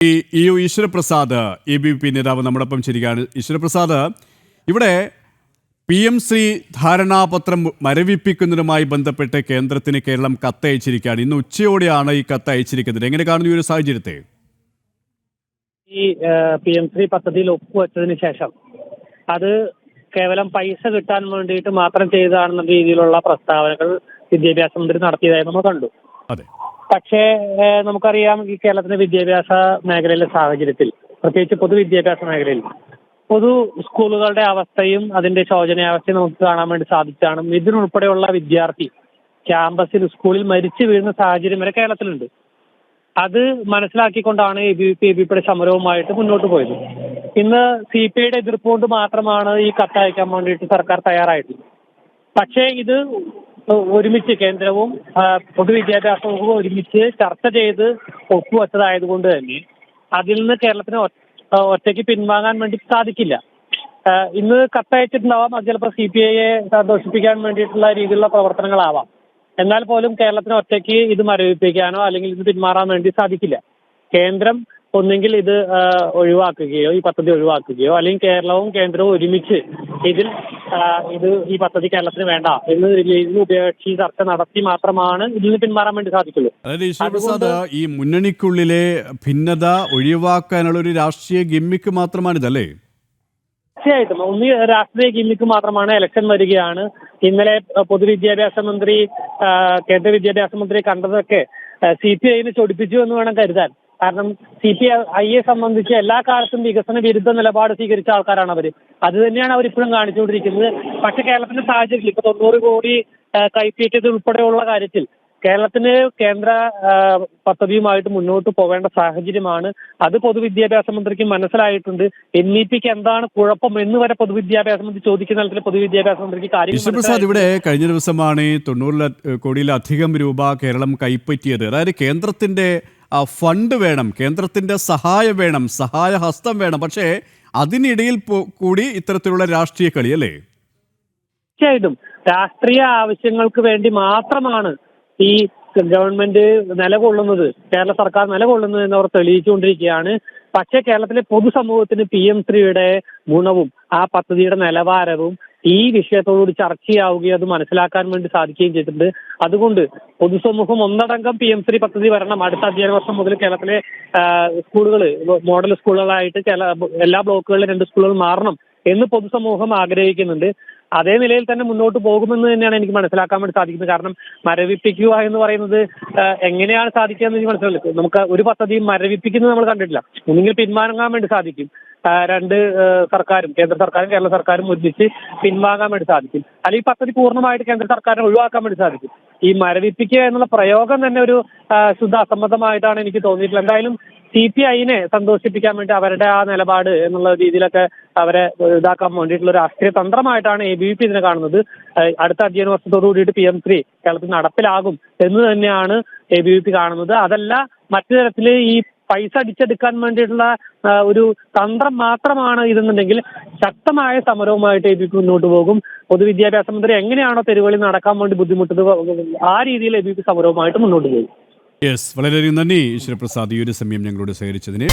ഈ ഈ Eswaraprasad A B P നേതാവ് നമ്മോടൊപ്പം ശരിയാണ് ഈശ്വരപ്രസാദ് ഇവിടെ പി എം സി ധാരണാപത്രം മരവിപ്പിക്കുന്നതുമായി ബന്ധപ്പെട്ട് കേന്ദ്രത്തിന് കേരളം കത്തയച്ചിരിക്കുകയാണ്. ഇന്ന് ഉച്ചയോടെയാണ് ഈ കത്ത് അയച്ചിരിക്കുന്നത്. എങ്ങനെ കാണുന്നു ഈ ഒരു സാഹചര്യത്തെ? ഈ പി എം ശ്രീ പദ്ധതിയിൽ ഒപ്പുവെച്ചതിന് ശേഷം അത് കേവലം പൈസ കിട്ടാൻ വേണ്ടിയിട്ട് മാത്രം ചെയ്തതാണെന്ന രീതിയിലുള്ള പ്രസ്താവനകൾ വിദ്യാഭ്യാസ മന്ത്രി നടത്തിയതായി നമ്മൾ കണ്ടു. അതെ. പക്ഷേ നമുക്കറിയാം ഈ കേരളത്തിന്റെ വിദ്യാഭ്യാസ മേഖലയിലെ സാഹചര്യത്തിൽ പ്രത്യേകിച്ച് പൊതുവിദ്യാഭ്യാസ മേഖലയിൽ പൊതു സ്കൂളുകളുടെ അവസ്ഥയും അതിന്റെ ശോചനീയാവസ്ഥയും നമുക്ക് കാണാൻ വേണ്ടി സാധിച്ചാണ് ഇതിനുൾപ്പെടെയുള്ള വിദ്യാർത്ഥി ക്യാമ്പസിൽ സ്കൂളിൽ മരിച്ചു വീഴുന്ന സാഹചര്യം വരെ കേരളത്തിലുണ്ട്. അത് മനസ്സിലാക്കിക്കൊണ്ടാണ് A B P A B പിയുടെ സമരവുമായിട്ട് മുന്നോട്ട് പോയത്. ഇന്ന് സി പി ഐയുടെ എതിർപ്പ് കൊണ്ട് മാത്രമാണ് ഈ കത്തയക്കാൻ വേണ്ടിയിട്ട് സർക്കാർ തയ്യാറായിട്ടുള്ളത് പക്ഷേ ഇത് ഒരുമിച്ച് കേന്ദ്രവും പൊതുവിദ്യാഭ്യാസ വകുപ്പും ഒരുമിച്ച് ചർച്ച ചെയ്ത് ഒപ്പുവെച്ചതായതുകൊണ്ട് തന്നെ അതിൽ നിന്ന് കേരളത്തിന് ഒറ്റയ്ക്ക് പിൻവാങ്ങാൻ വേണ്ടി സാധിക്കില്ല. ഇന്ന് കത്തയച്ചിട്ടുണ്ടാവാം അത് ചിലപ്പോൾ സി പി ഐയെ സന്തോഷിപ്പിക്കാൻ വേണ്ടിയിട്ടുള്ള രീതിയിലുള്ള പ്രവർത്തനങ്ങളാവാം. എന്നാൽ പോലും കേരളത്തിന് ഒറ്റയ്ക്ക് ഇത് മരവിപ്പിക്കാനോ അല്ലെങ്കിൽ ഇത് പിന്മാറാൻ വേണ്ടി സാധിക്കില്ല. കേന്ദ്രം ഒന്നെങ്കിൽ ഇത് ഒഴിവാക്കുകയോ ഈ പദ്ധതി ഒഴിവാക്കുകയോ അല്ലെങ്കിൽ കേരളവും കേന്ദ്രവും ഒരുമിച്ച് ഇതിൽ ഇത് ഈ പദ്ധതി കേരളത്തിന് വേണ്ട. എന്ന് ഇതിന് ഉപേക്ഷി ചർച്ച നടത്തി മാത്രമാണ് ഇതിൽ പിന്മാറാൻ വേണ്ടി സാധിക്കുള്ളൂ. അതായത് ഈ മുന്നണിക്കുള്ളിലെ ഭിന്നത ഒഴിവാക്കാനുള്ള ഒരു രാഷ്ട്രീയ ഗിമ്മിക്ക് മാത്രമാണിതല്ലേ? തീർച്ചയായിട്ടും. ഒന്ന് രാഷ്ട്രീയ ഗിമ്മിക്ക് മാത്രമാണ് ഇലക്ഷൻ വരികയാണ്. ഇന്നലെ പൊതുവിദ്യാഭ്യാസ മന്ത്രി കേന്ദ്ര വിദ്യാഭ്യാസ മന്ത്രി കണ്ടതൊക്കെ സി പി ഐനെ ചൊടിപ്പിച്ചു എന്ന് വേണം കരുതാൻ. കാരണം സി പി ഐയെ സംബന്ധിച്ച് എല്ലാ കാലത്തും വികസന വിരുദ്ധ നിലപാട് സ്വീകരിച്ച ആൾക്കാരാണ് അവർ അത് തന്നെയാണ് അവർ ഇപ്പോഴും കാണിച്ചുകൊണ്ടിരിക്കുന്നത്. പക്ഷെ കേരളത്തിന്റെ സാഹചര്യത്തിൽ ഇപ്പൊ തൊണ്ണൂറ് കോടി ആഹ് ഉൾപ്പെടെയുള്ള കാര്യത്തിൽ കേരളത്തിന് കേന്ദ്ര പദ്ധതിയുമായിട്ട് മുന്നോട്ട് പോകേണ്ട സാഹചര്യമാണ്. അത് പൊതുവിദ്യാഭ്യാസ മന്ത്രിക്ക് മനസ്സിലായിട്ടുണ്ട്. എൻ ഇ പിക്ക് എന്താണ് കുഴപ്പം എന്ന് വരെ പൊതുവിദ്യാഭ്യാസ മന്ത്രി ചോദിക്കുന്ന തലത്തിൽ പൊതുവിദ്യാഭ്യാസ മന്ത്രിക്ക് കാര്യം പ്രസാദ് ഇവിടെ കഴിഞ്ഞ ദിവസമാണ് ഈ തൊണ്ണൂറിൽ കോടിയിലധികം രൂപ കേരളം കൈപ്പറ്റിയത്. അതായത് കേന്ദ്രത്തിന്റെ ഫണ്ട് വേണം കേന്ദ്രത്തിന്റെ സഹായം വേണം സഹായഹസ്തം വേണം. പക്ഷേ അതിനിടയിൽ കൂടി ഇത്തരത്തിലുള്ള രാഷ്ട്രീയ കളി അല്ലേ? തീർച്ചയായിട്ടും. രാഷ്ട്രീയ ആവശ്യങ്ങൾക്ക് വേണ്ടി മാത്രമാണ് ഈ ഗവൺമെന്റ് നിലകൊള്ളുന്നത്. കേരള സർക്കാർ നിലകൊള്ളുന്നത് എന്ന് അവർ തെളിയിച്ചുകൊണ്ടിരിക്കുകയാണ്. പക്ഷേ കേരളത്തിലെ പൊതുസമൂഹത്തിന് പി എം ശ്രീയുടെ ഗുണവും ആ പദ്ധതിയുടെ നിലവാരവും ഈ വിഷയത്തോടുകൂടി ചർച്ചയാവുകയും അത് മനസ്സിലാക്കാൻ വേണ്ടി സാധിക്കുകയും ചെയ്തിട്ടുണ്ട്. അതുകൊണ്ട് പൊതുസമൂഹം ഒന്നടങ്കം പി എം ശ്രീ പദ്ധതി വരണം. അടുത്ത അധ്യയന വർഷം മുതൽ കേരളത്തിലെ സ്കൂളുകൾ മോഡൽ സ്കൂളുകളായിട്ട് എല്ലാ ബ്ലോക്കുകളിലും രണ്ട് സ്കൂളുകൾ മാറണം എന്ന് പൊതുസമൂഹം ആഗ്രഹിക്കുന്നുണ്ട്. അതേ നിലയിൽ തന്നെ മുന്നോട്ട് പോകുമെന്ന് തന്നെയാണ് എനിക്ക് മനസ്സിലാക്കാൻ വേണ്ടി സാധിക്കുന്നത്. കാരണം മരവിപ്പിക്കുക എന്ന് പറയുന്നത് എങ്ങനെയാണ് സാധിക്കുക എന്ന് എനിക്ക് മനസ്സിലാക്കുന്നത് നമുക്ക് ഒരു പദ്ധതിയും മരവിപ്പിക്കുന്നത് നമ്മൾ കണ്ടിട്ടില്ല. ഒന്നുകിൽ പിന്മാറങ്ങാൻ വേണ്ടി സാധിക്കും. രണ്ട് സർക്കാരും കേന്ദ്ര സർക്കാരും കേരള സർക്കാരും ഒരുമിച്ച് പിൻവാങ്ങാൻ വേണ്ടി സാധിക്കും. അല്ലെങ്കിൽ പദ്ധതി പൂർണമായിട്ട് കേന്ദ്ര സർക്കാരിനെ ഒഴിവാക്കാൻ വേണ്ടി സാധിക്കും. ഈ മരവിപ്പിക്കുക എന്നുള്ള പ്രയോഗം തന്നെ ഒരു ശുദ്ധ അസംബന്ധമായിട്ടാണ് എനിക്ക് തോന്നിയിട്ടുള്ളത്. എന്തായാലും സി പി ഐനെ സന്തോഷിപ്പിക്കാൻ വേണ്ടി അവരുടെ ആ നിലപാട് എന്നുള്ള രീതിയിലൊക്കെ അവരെ ഇതാക്കാൻ വേണ്ടിയിട്ടുള്ള രാഷ്ട്രീയ തന്ത്രമായിട്ടാണ് എ ബി വി പി ഇതിനെ കാണുന്നത്. അടുത്ത അധ്യയന വർഷത്തോടു കൂടിയിട്ട് പി എം ശ്രീ കേരളത്തിൽ നടപ്പിലാകും എന്ന് തന്നെയാണ് എ ബി വി പി കാണുന്നത്. അതല്ല മറ്റു തരത്തിൽ ഈ പൈസ അടിച്ചെടുക്കാൻ വേണ്ടിയിട്ടുള്ള ഒരു തന്ത്രം മാത്രമാണ് ഇതെന്നുണ്ടെങ്കിൽ ശക്തമായ സമരവുമായിട്ട് എ ബി മുന്നോട്ട് പോകും. പൊതുവിദ്യാഭ്യാസ മന്ത്രി എങ്ങനെയാണോ തെരുവുകളിൽ നടക്കാൻ വേണ്ടി ബുദ്ധിമുട്ടുന്നത് ആ രീതിയിൽ എ പി സമരവുമായിട്ട് മുന്നോട്ട് പോകും. യെസ് വളരെയധികം നന്ദി. ഈശ്വരപ്രസാദ് ഈ ഒരു സമയം ഞങ്ങളോട് സഹകരിച്ചതിന്.